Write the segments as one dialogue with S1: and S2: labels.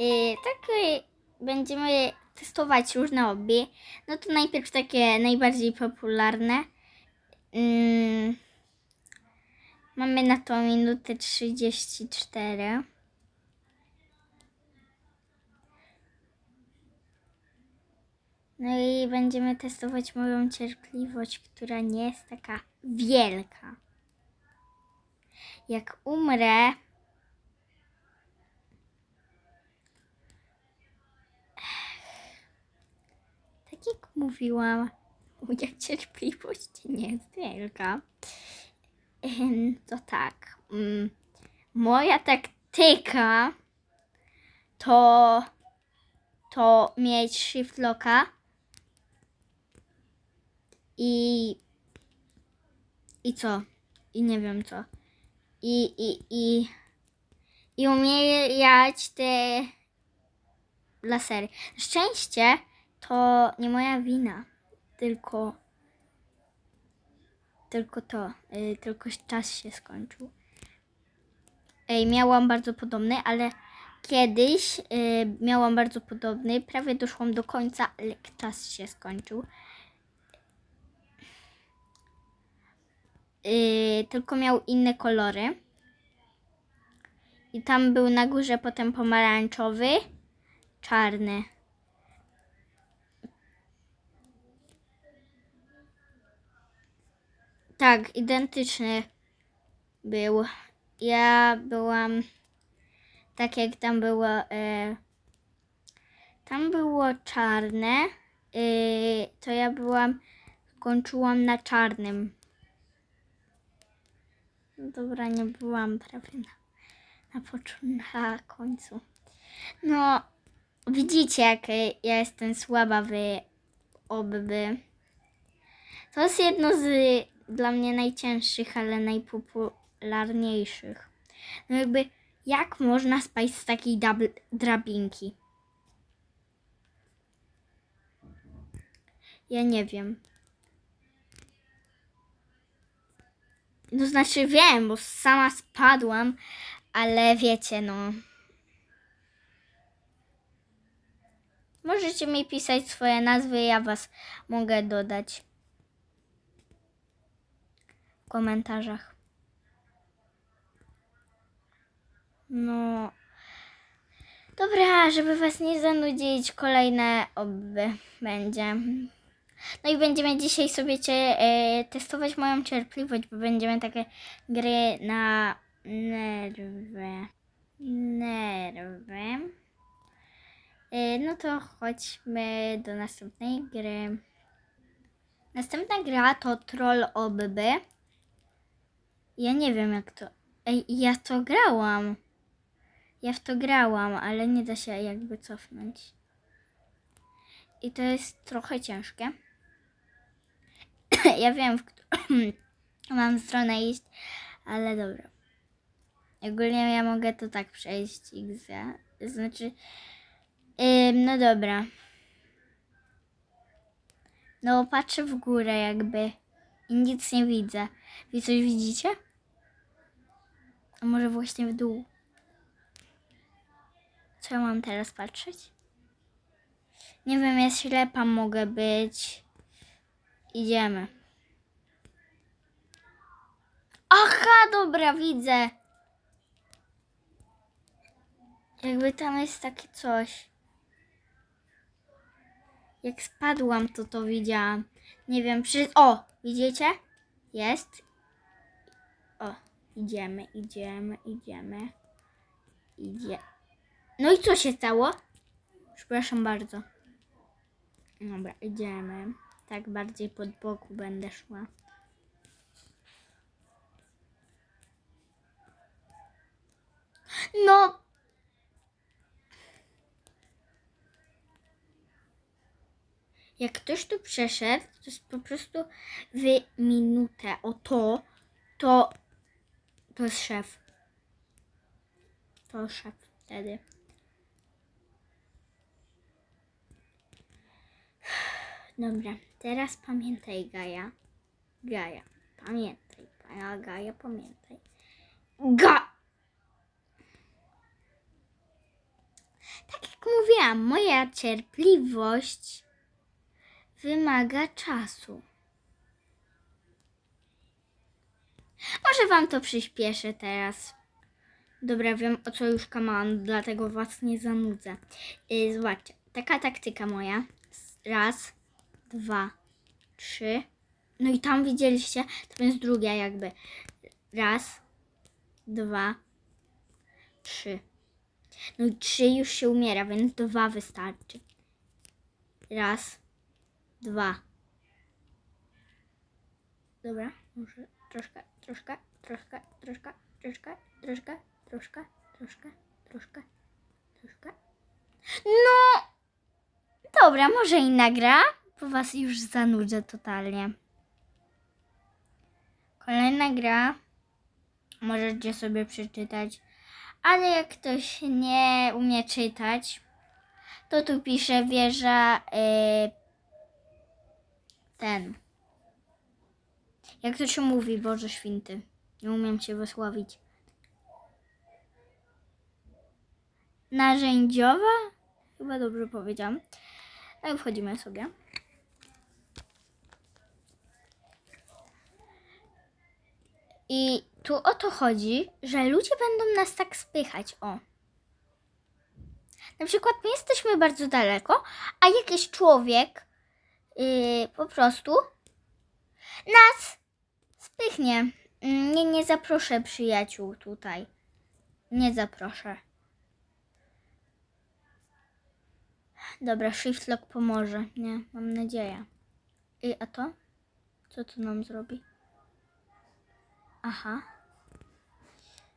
S1: Y, tak y, będziemy testować różne obie. No to najpierw takie najbardziej popularne. Ym, mamy na to minutę 34. No i będziemy testować moją cierpliwość, która nie jest taka wielka. Jak umrę, jak mówiłam, moja cierpliwość nie jest wielka. To tak. mm, Moja taktyka to to mieć shift locka i i co? I nie wiem co. I i i i umijać te lasery. Na szczęście to nie moja wina, tylko tylko to, y, tylko czas się skończył. Ej, miałam bardzo podobny, ale kiedyś y, miałam bardzo podobny, prawie doszłam do końca, ale czas się skończył. Y, tylko miał inne kolory. I tam był na górze potem pomarańczowy, czarny. Tak, identyczny był. Ja byłam tak jak tam było. E, tam było czarne. E, to ja byłam. Kończyłam na czarnym. Dobra, nie byłam prawie na, na, na końcu. No, widzicie, jak ja jestem słaba w obby. To jest jedno z dla mnie najcięższych, ale najpopularniejszych. No jakby, jak można spać z takiej drabinki? Ja nie wiem. No znaczy wiem, bo sama spadłam, ale wiecie, no. Możecie mi pisać swoje nazwy, ja was mogę dodać w komentarzach. No. Dobra, żeby was nie zanudzić, kolejne oby będzie. No i będziemy dzisiaj sobie cię, e, testować moją cierpliwość, bo będziemy takie gry na nerwy. Nerwy. E, no to chodźmy do następnej gry. Następna gra to Troll Obby. Ja nie wiem jak to. Ej, ja to grałam. Ja w to grałam, ale nie da się jakby cofnąć. I to jest trochę ciężkie. ja wiem, w którą mam stronę iść, ale dobra. Ogólnie ja mogę to tak przejść XZ. Znaczy, no dobra. No patrzę w górę jakby i nic nie widzę. Wy coś widzicie? A może właśnie w dół? Co ja mam teraz patrzeć? Nie wiem, ja ślepa mogę być. Idziemy. Aha, dobra, widzę. Jakby tam jest takie coś. Jak spadłam, to to widziałam. Nie wiem, przy... O, widzicie? Jest. Idziemy, idziemy, idziemy. Idzie. No i co się stało? Przepraszam bardzo. Dobra, idziemy. Tak bardziej pod boku będę szła. No. Jak ktoś tu przeszedł, to jest po prostu w minutę. O to, to, to jest szef. To szef wtedy. Dobra, teraz pamiętaj Gaja. Gaja, pamiętaj. Gaja, Gaja, pamiętaj. Ga! Tak jak mówiłam, moja cierpliwość wymaga czasu. Może wam to przyspieszę teraz. Dobra, wiem o co już mam, dlatego was nie zanudzę. Yy, zobaczcie, taka taktyka moja. Raz, dwa, trzy. No i tam widzieliście, to jest druga jakby. Raz, dwa, trzy. No i trzy już się umiera, więc dwa wystarczy. Raz, dwa. Dobra, może troszkę, troszkę, troszkę, troszkę, troszkę, troszkę, troszkę, troszkę, troszkę, troszkę. No! Dobra, może inna gra, bo was już zanudzę totalnie. Kolejna gra. Możecie sobie przeczytać. Ale jak ktoś nie umie czytać, to tu pisze wieża y, ten. Jak to się mówi, Boże Święty? Nie umiem się wysłowić. Narzędziowa? Chyba dobrze powiedziałam. I wchodzimy sobie. I tu o to chodzi, że ludzie będą nas tak spychać. O. Na przykład my jesteśmy bardzo daleko, a jakiś człowiek yy, po prostu nas spychnie. Mm, Nie, nie zaproszę przyjaciół tutaj. Nie zaproszę. Dobra, shift lock pomoże. Nie, mam nadzieję. I a to? Co to nam zrobi? Aha.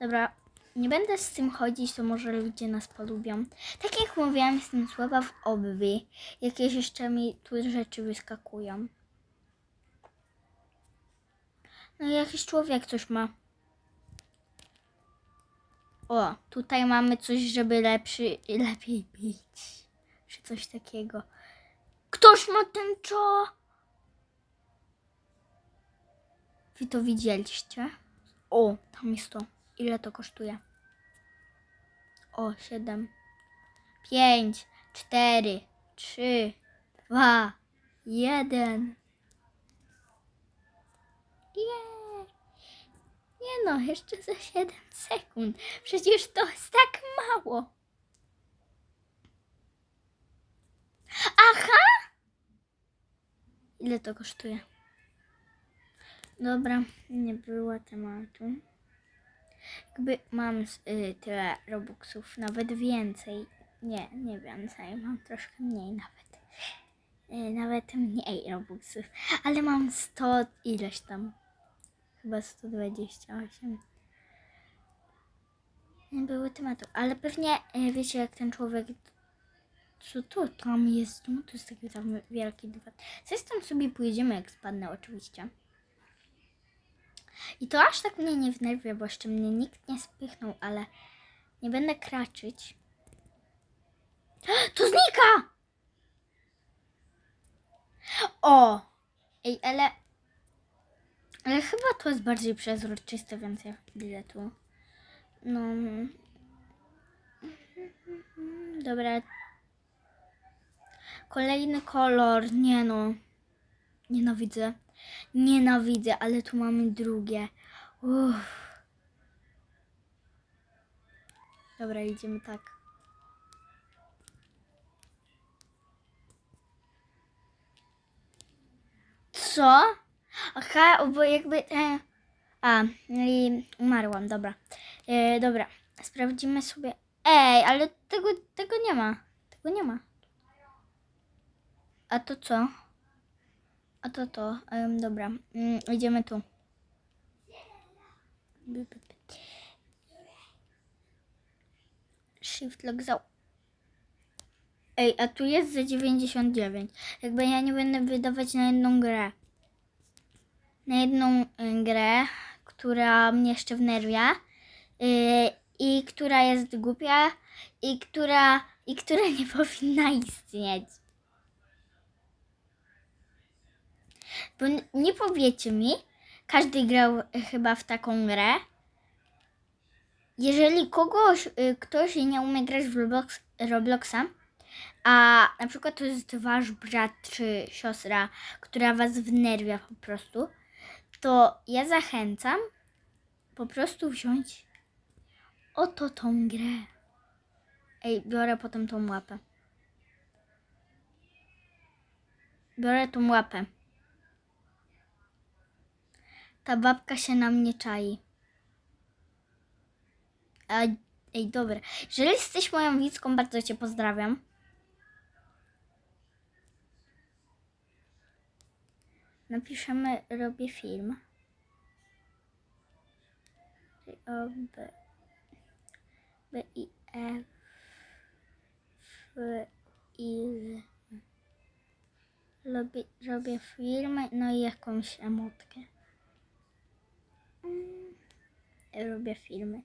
S1: Dobra, nie będę z tym chodzić, to może ludzie nas polubią. Tak jak mówiłam, jestem słaba w obby. Jakieś jeszcze mi tu rzeczy wyskakują. No jakiś człowiek coś ma. O, tutaj mamy coś, żeby lepszy, lepiej bić. Czy coś takiego. Ktoś ma tęczo! Wy to widzieliście? O, tam jest to. Ile to kosztuje? O, 7. 5, 4, 3, 2, 1. Yeah. Nie no, jeszcze za 7 sekund. Przecież to jest tak mało. Aha! Ile to kosztuje? Dobra, nie było tematu. Jakby mam y, tyle robuxów, nawet więcej. Nie, nie więcej, mam troszkę mniej nawet. Y, nawet mniej robuxów, ale mam 100 ileś tam Chyba 128. Nie było tematu, ale pewnie y, wiecie jak ten człowiek co to tam jest? No to jest taki tam wielki dywan. Coś tam sobie pójdziemy, jak spadnę oczywiście. I to aż tak mnie nie wnerwia, bo jeszcze mnie nikt nie spychnął, ale nie będę kraczyć. To znika! O! Ej, ale... Ale chyba to jest bardziej przezroczyste, więc ja widzę tu. No... Dobra. Kolejny kolor. Nie no. Nienawidzę. Nienawidzę, ale tu mamy drugie. Uff. Dobra, idziemy tak. Co? Aha, bo jakby... E, a, i umarłam, dobra. E, dobra, sprawdzimy sobie... Ej, ale tego, tego nie ma. Tego nie ma. A to co? A to to, em, dobra, mm, idziemy tu. Shift lock za... Ej, a tu jest za 99. Jakby ja nie będę wydawać na jedną grę. Na jedną y, grę, która mnie jeszcze wnerwia. y, I która jest głupia. I która, I która nie powinna istnieć. Bo nie powiecie mi, każdy grał e, chyba w taką grę. jeżeli kogoś, y, ktoś nie umie grać w Roblox, Robloxa, a na przykład to jest wasz brat czy siostra, która was wnerwia po prostu, to ja zachęcam po prostu wziąć oto tą grę. Ej, biorę potem tą łapę. Biorę tą łapę. Ta babka się na mnie czai. Ej, dobra. Jeżeli jesteś moją widzką, bardzo cię pozdrawiam. Napiszemy, robię film. O, B, B, I, E, F, I. Robię, robię film, no i jakąś emotkę. Mm, Robię filmy.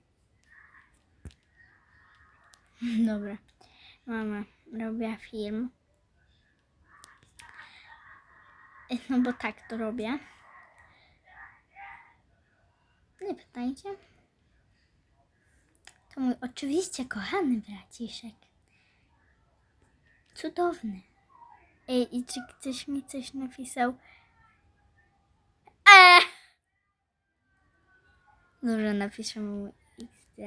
S1: Dobra. Mama, robię film. No bo tak to robię. Nie pytajcie. To mój oczywiście kochany braciszek. Cudowny. Ej, i czy ktoś mi coś napisał? Eee! Dobrze, napiszę mu XD.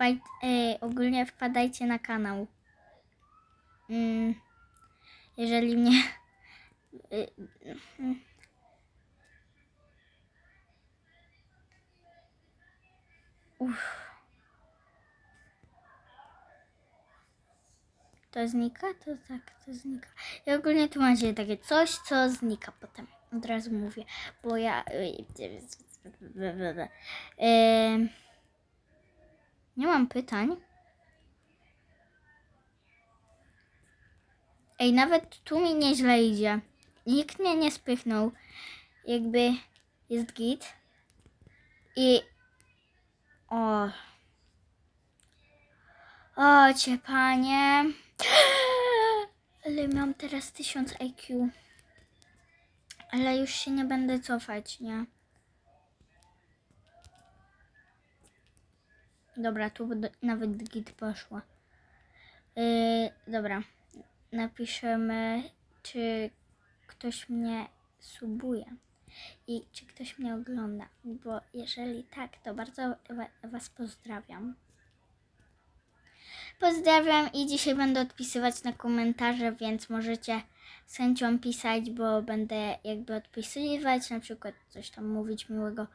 S1: E, ogólnie wpadajcie na kanał. Mm, jeżeli mnie. y, mm. Uff. To znika? To tak, to znika. I ogólnie tu macie takie coś, co znika potem. Od razu mówię, bo ja. Em, nie mam pytań. Ej, nawet tu mi nieźle idzie. Nikt mnie nie spychnął. Jakby jest git. I. O. O, cię panie. Ale mam teraz 1000 IQ. Ale już się nie będę cofać, nie? Dobra, tu nawet git poszła. Yy, dobra. Napiszemy, czy ktoś mnie subuje i czy ktoś mnie ogląda. Bo jeżeli tak, to bardzo wa- Was pozdrawiam. Pozdrawiam i dzisiaj będę odpisywać na komentarze, więc możecie z chęcią pisać, bo będę jakby odpisywać, na przykład coś tam mówić miłego,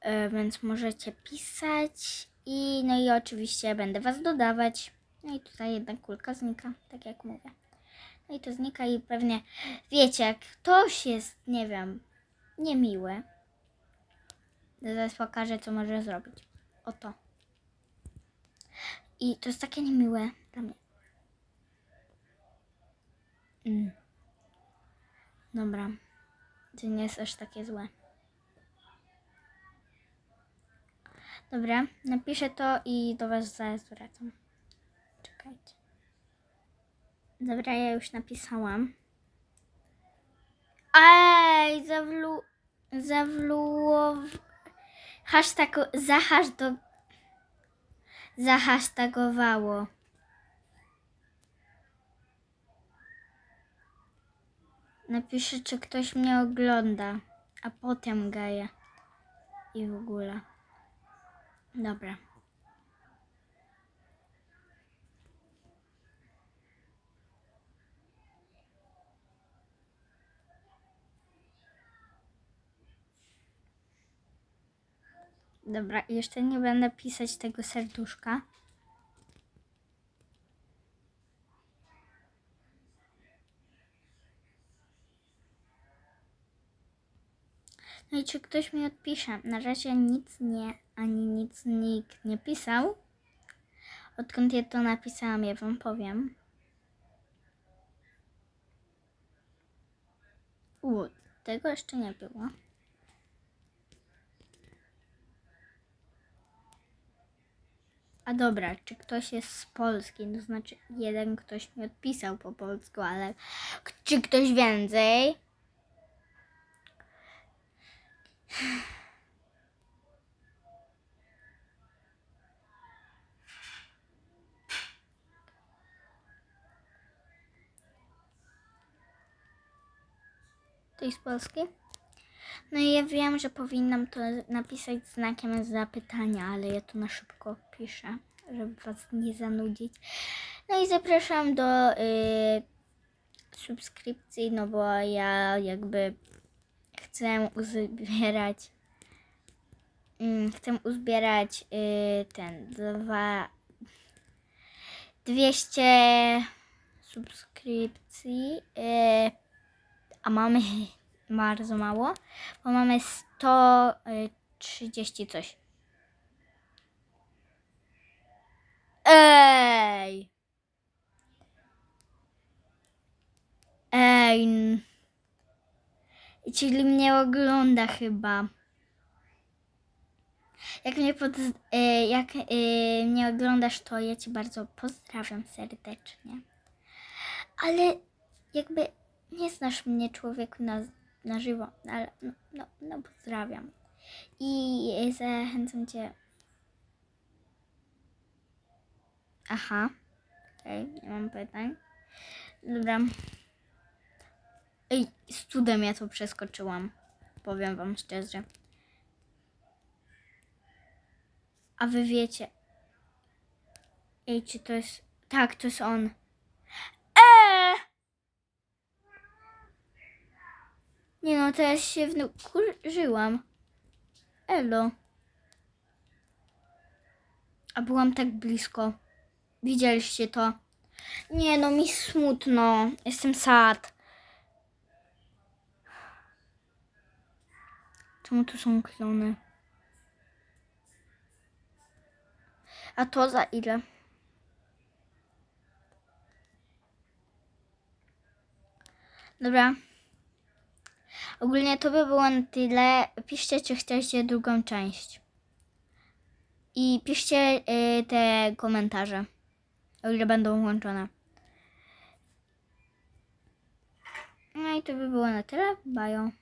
S1: e, więc możecie pisać i no i oczywiście będę Was dodawać. No i tutaj jedna kulka znika, tak jak mówię. No i to znika i pewnie wiecie, jak ktoś jest, nie wiem, niemiły, zaraz pokażę, co może zrobić. Oto. I to jest takie niemiłe dla mnie. Mm. Dobra. To nie jest aż takie złe. Dobra, napiszę to i do Was zaraz wracam. Czekajcie. Dobra, ja już napisałam. Ej, zawlu... Zawluow... Hashtag... Zahasz. Zahasztagowało. Napiszę, czy ktoś mnie ogląda, a potem gaję. I w ogóle. Dobra. Dobra, jeszcze nie będę pisać tego serduszka. No i czy ktoś mi odpisze? Na razie nic nie, ani nic nikt nie pisał. Odkąd ja to napisałam, ja wam powiem. U, tego jeszcze nie było. A dobra, czy ktoś jest z Polski? To znaczy, jeden ktoś mi odpisał po polsku, ale czy ktoś więcej? Ktoś z Polski? No i ja wiem, że powinnam to napisać znakiem zapytania, ale ja to na szybko piszę, żeby was nie zanudzić. No i zapraszam do y, subskrypcji, no bo ja jakby chcę uzbierać mm, chcę uzbierać y, ten dwa 200 subskrypcji, y, a mamy bardzo mało, bo mamy 130 coś. Ej! Ej! Czyli mnie ogląda chyba. Jak mnie, pod, e, jak e, mnie oglądasz, to ja cię bardzo pozdrawiam serdecznie. Ale jakby nie znasz mnie człowieku na, na żywo, ale no, no, no pozdrawiam. I zachęcam cię. Aha. Okej, nie mam pytań. Dobra. Ej, z cudem ja to przeskoczyłam. Powiem wam szczerze. A wy wiecie. Ej, czy to jest. Tak, to jest on. Eee! Nie no, teraz się wkurzyłam. Elo. A byłam tak blisko. Widzieliście to? Nie no, mi smutno. Jestem sad. Czemu tu są klony? A to za ile? Dobra. Ogólnie to by było na tyle. Piszcie, czy chcieliście drugą część. I piszcie y, te komentarze, o ile będą włączone. No i to by było na tyle. Bajo.